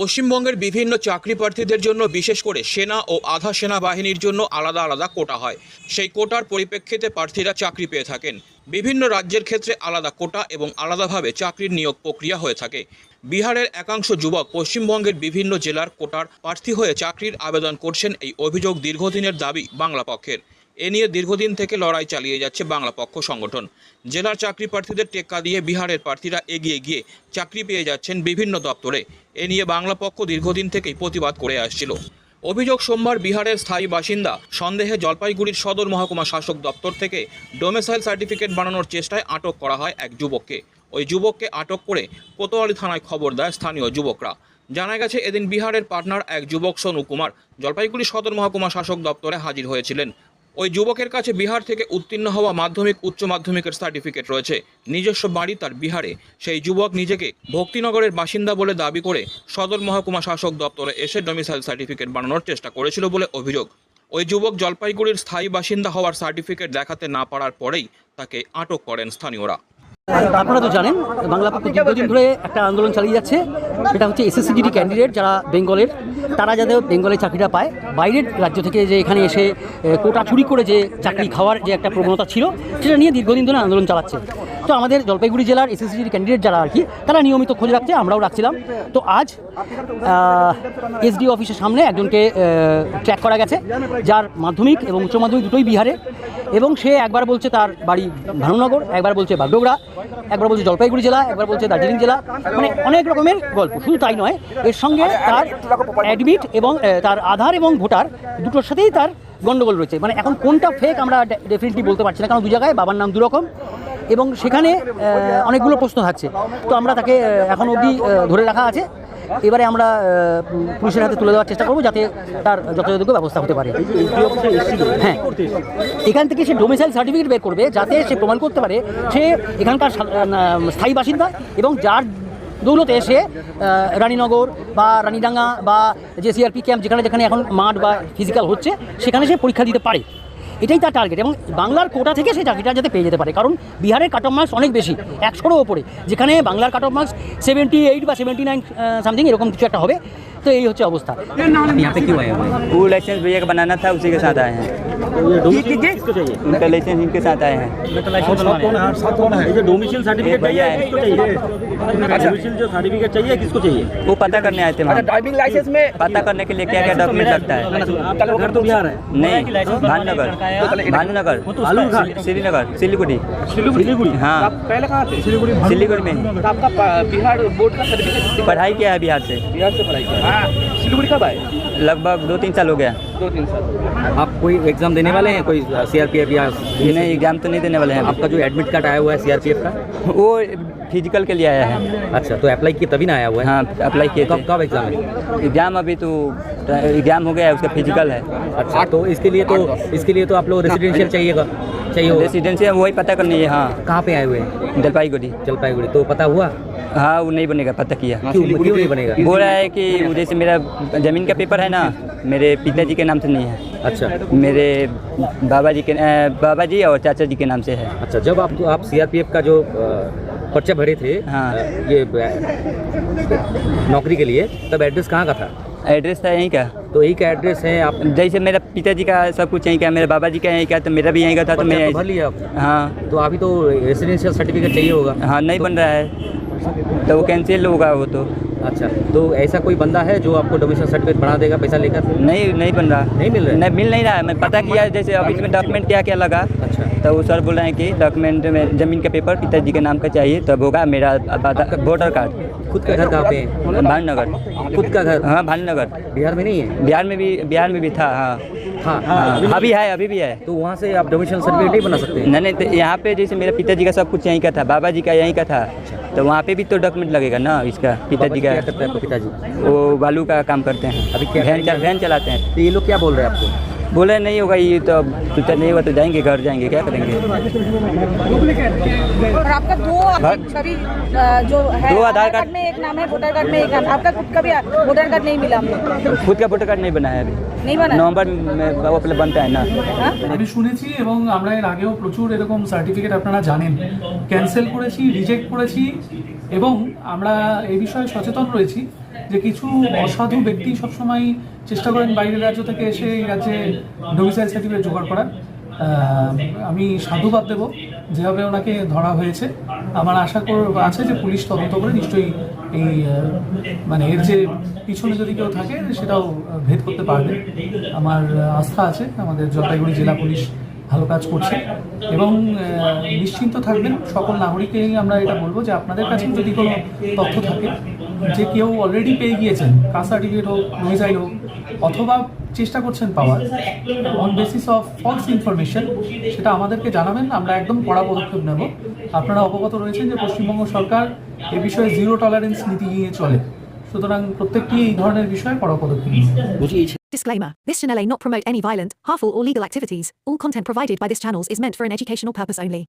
পশ্চিমবঙ্গের বিভিন্ন চাকরি প্রার্থীদের জন্য বিশেষ করে সেনা ও আধা সেনা বাহিনীর জন্য আলাদা আলাদা কোটা হয়। সেই কোটার পরিপ্রেক্ষিতে প্রার্থীরা চাকরি পেয়ে থাকেন। বিভিন্ন রাজ্যের ক্ষেত্রে আলাদা কোটা এবং আলাদাভাবে চাকরির নিয়োগ প্রক্রিয়া হয়ে থাকে। বিহারের একাংশ যুবক পশ্চিমবঙ্গের বিভিন্ন জেলার কোটার প্রার্থী হয়ে চাকরির আবেদন করছেন এই অভিযোগ দীর্ঘদিনের দাবি বাংলা পক্ষের। এ নিয়ে দীর্ঘদিন থেকে লড়াই চালিয়ে যাচ্ছে বাংলা পক্ষ সংগঠন। জেলার চাকরি প্রার্থীদের টেক্কা দিয়ে বিহারের প্রার্থীরা এগিয়ে গিয়ে চাকরি পেয়ে যাচ্ছেন বিভিন্ন দপ্তরে। এ নিয়ে বাংলা পক্ষ দীর্ঘদিন থেকেই প্রতিবাদ করে আসছিল। অভিযোগ সোমবার বিহারের স্থায়ী বাসিন্দা সন্দেহে জলপাইগুড়ির সদর মহকুমা শাসক দপ্তর থেকে ডোমেসাইল সার্টিফিকেট বানানোর চেষ্টায় আটক করা হয় এক যুবককে। ওই যুবককে আটক করে কোতোয়ালি থানায় খবর দেয় স্থানীয় যুবকরা। জানা গেছে, এদিন বিহারের পার্টনার এক যুবক সোনু কুমার জলপাইগুড়ি সদর মহকুমা শাসক দপ্তরে হাজির হয়েছিলেন। ওই যুবকের কাছে বিহার থেকে উত্তীর্ণ হওয়া মাধ্যমিক, উচ্চ মাধ্যমিকের সার্টিফিকেট রয়েছে। নিজস্ব বাড়ি তার বিহারে। সেই যুবক নিজেকে ভক্তিনগরের বাসিন্দা বলে দাবি করে সদর মহকুমা শাসক দপ্তরে এসে ডোমিসাইল সার্টিফিকেট বানানোর চেষ্টা করেছিল বলে অভিযোগ। ওই যুবক জলপাইগুড়ির স্থায়ী বাসিন্দা হওয়ার সার্টিফিকেট দেখাতে না পারার পরেই তাকে আটক করেন স্থানীয়রা। আপনারা তো জানেন, বাংলা পক্ষ দীর্ঘদিন ধরে একটা আন্দোলন চালিয়ে যাচ্ছে। সেটা হচ্ছে এসএসসিজিডি ক্যান্ডিডেট যারা বেঙ্গলের, তারা যাতে বেঙ্গলে চাকরিটা পায়, বাইরের রাজ্য থেকে যে এখানে এসে কোটা চুরি করে যে চাকরি খাওয়ার যে একটা প্রবণতা ছিল, সেটা নিয়ে দীর্ঘদিন ধরে আন্দোলন চালাচ্ছে। তো আমাদের জলপাইগুড়ি জেলার এসএসসিজিডি ক্যান্ডিডেট যারা আর কি, তারা নিয়মিত খোঁজ রাখছে, আমরাও রাখছিলাম। তো আজ এসডি অফিসের সামনে একজনকে ট্র্যাক করা গেছে, যার মাধ্যমিক এবং উচ্চ মাধ্যমিক দুটোই বিহারে। এবং সে একবার বলছে তার বাড়ি ভানুনগর, একবার বলছে বাগডোগরা, একবার বলছে জলপাইগুড়ি জেলা, একবার বলছে দার্জিলিং জেলা। মানে অনেক রকমের গল্প, শুধু তাই নয়, এর সঙ্গে তার অ্যাডমিট এবং তার আধার এবং ভোটার দুটোর সাথেই তার গন্ডগোল রয়েছে। মানে এখন কোনটা ফেক আমরা ডেফিনেটলি বলতে পারছি না, কারণ দু জায়গায় বাবার নাম দুরকম। এবং সেখানে অনেকগুলো প্রশ্ন থাকছে। তো আমরা তাকে এখন অবধি ধরে রাখা আছে। এবারে আমরা পুলিশের হাতে তুলে দেওয়ার চেষ্টা করব যাতে তার যথাযথ ব্যবস্থা হতে পারে। হ্যাঁ। এখান থেকে সে ডোমিসাইল সার্টিফিকেট বের করবে যাতে সে প্রমাণ করতে পারে সে এখানকার স্থায়ী বাসিন্দা এবং যার দৌলতে সে আহ, রানীনগর বা রানীডাঙ্গা বা যে সিআরপি ক্যাম্প যেখানে যেখানে এখন মাঠ বা ফিজিক্যাল হচ্ছে সেখানে সে পরীক্ষা দিতে পারে। এটাই তার টার্গেট এবং বাংলার কোটা থেকে সেই চাকরিটা যাতে পেয়ে যেতে পারে। কারণ বিহারের কাট অফ মার্কস অনেক বেশি, একশোরও ওপরে যেখানে বাংলার cut off marks seventy eight বা সেভেন্টি নাইন সামথিং এরকম কিছু একটা হবে। তো এই হচ্ছে অবস্থা यहाँ पे क्यों आए हुए वो लाइसेंस भैया का बनाना था उसी के साथ आए हैं किसको चाहिए उनका लाइसेंस इनके साथ आए हैं ये जो डोमिशियल सर्टिफिकेट चाहिए भैया है। किसको चाहिए डोमिशियल जो सर्टिफिकेट चाहिए किसको चाहिए वो पता करने आए थे वहाँ ड्राइविंग लाइसेंस में पता करने के लिए क्या क्या डॉक्यूमेंट लगता है आपका घर तो बिहार है नहीं भानुनगर भानुनगर बालूरघाट। श्रीनगर सिलीगुड़ी सिलीगुड़ी हाँ आप पहले कहाँ थे सिलीगुड़ी सिलीगुड़ी में तो आपका प- बिहार बोर्ड का सर्टिफिकेट पढ़ाई किया है बिहार से बिहार से पढ़ाई किया हाँ सिलीगुड़ी कब आए? लगभग दो तीन साल हो गया। दो तीन साल आप कोई एग्ज़ाम देने वाले हैं कोई सीआरपीएफ या नहीं एग्ज़ाम तो नहीं देने वाले हैं। आपका जो एडमिट कार्ड आया हुआ है सीआरपीएफ का? वो फ़िज़िकल के लिए आया है। अच्छा तो अप्लाई किया तभी ना आया हुआ है? हाँ अप्लाई किए कब कब एग्ज़ाम है? एग्ज़ाम अभी तो एग्ज़ाम हो गया है उसका फ़िज़िकल है। अच्छा तो इसके लिए तो इसके लिए तो आप लोग रेजिडेंशियल चाहिएगा चाहिए रेसिडेंशियल वही पता करनी है हाँ। कहाँ पे आए हुए हैं? जलपाईगुड़ी। जलपाईगुड़ी तो पता हुआ? हाँ वो नहीं बनेगा पता किया। क्यों क्यों नहीं बनेगा। बोल रहा है कि जैसे मेरा ज़मीन का पेपर है ना मेरे पिताजी के नाम से नहीं है। अच्छा। मेरे बाबा जी के बाबा जी और चाचा जी के नाम से है। अच्छा जब आप आप सीआरपीएफ का जो पर्चा भरे थे हाँ। ये नौकरी के लिए तब एड्रेस कहाँ का था? एड्रेस था यहीं का? तो यही का एड्रेस है आप जैसे मेरा पिताजी का सब कुछ यहीं का मेरे बाबा जी का यहीं का तो मेरा भी यहीं का था तो मैं तो भर लिया आप? हाँ। तो अभी तो रेसिडेंशियल सर्टिफिकेट चाहिए होगा। हाँ नहीं बन रहा है। तो वो कैंसिल होगा वो तो। अच्छा तो ऐसा कोई बंदा है जो आपको डोमिशन सर्टिफिकेट बना देगा पैसा लेकर? नहीं नहीं बन रहा। नहीं मिल रहा? है नहीं मिल नहीं रहा है। मैं पता किया जैसे ऑफ़िस में डॉक्यूमेंट क्या क्या लगा अच्छा। तो वो सर बोल रहे हैं कि डॉक्यूमेंट में ज़मीन का पेपर पिताजी के नाम का चाहिए तब होगा मेरा वोटर कार्ड खुद का घर कहाँ पे है? भानुनगर। खुद का घर? हाँ भानुनगर। बिहार में नहीं है? बिहार में भी बिहार में भी था हाँ। हाँ हाँ अभी है अभी भी है। तो वहाँ से आप डोमिशन सर्टिफिकेट नहीं बना सकते? नहीं नहीं तो यहाँ पे जैसे मेरे पिताजी का सब कुछ यहीं का था बाबा जी का यहीं का था। तो वहाँ पे भी तो डॉक्यूमेंट लगेगा ना इसका पिताजी का? करते हैं पिताजी? वो बालू का काम करते हैं। अभी वैन चलाते हैं। तो ये लोग क्या बोल रहे हैं आपको? बोले नहीं होगा ये तो अब फ्यूचर नहीं होगा तो जाएंगे घर जाएंगे क्या करेंगे और आपका दो सभी अ, जो है दो आधार कार्ड- में एक नाम है वोटर कार्ड में एक नाम आपका खुद का भी वोटर कार्ड नहीं मिला हमको खुद का वोटर कार्ड नहीं बना है अभी नहीं बना नवंबर में वो अपने बनता है ना हाँ? আমি শুনেছি এবং আমরা এর আগেও প্রচুর এরকম সার্টিফিকেট আপনারা জানেন ক্যান্সেল করেছি রিজেক্ট করেছি এবং আমরা এই বিষয়ে সচেতন রয়েছি যে কিছু অসাধু ব্যক্তি সবসময় চেষ্টা করেন বাইরের রাজ্য থেকে এসে এই রাজ্যে ডোমিসাইল সার্টিফিকেট জোগাড় করার। আমি সাধুবাদ দেব, যেভাবে ওনাকে ধরা হয়েছে। আমার আশা আছে যে পুলিশ তদন্ত করে নিশ্চয়ই এই মানে এর যে পিছনে যদি কেউ থাকে, সেটাও ভেদ করতে পারবে। আমার আস্থা আছে, আমাদের জলপাইগুড়ি জেলা পুলিশ ভালো কাজ করছে। এবং নিশ্চিন্ত থাকবেন, সকল নাগরিককেই আমরা এটা বলব যে আপনাদের কাছে যদি কোনো তথ্য থাকে যে কেউ অলরেডি পেয়ে গিয়েছেন কাস্ট সার্টিফিকেট হোক নইজাইল হোক অথবা চেষ্টা করছেন পাওয়ার on basis of false information সেটা আমাদেরকে জানাবেন আমরা একদম কড়া পদক্ষেপ নেব আপনারা অবগত রয়েছেন যে পশ্চিমবঙ্গ সরকার এ বিষয়ে জিরো টলারেন্স নীতি নিয়ে চলে সুতরাং প্রত্যেকটি এই ধরনের বিষয়ে কড়া পদক্ষেপ নেবে Disclaimer This channel may not promote any violent, harmful, or legal activities. All content provided by this channel is meant for an educational purpose only.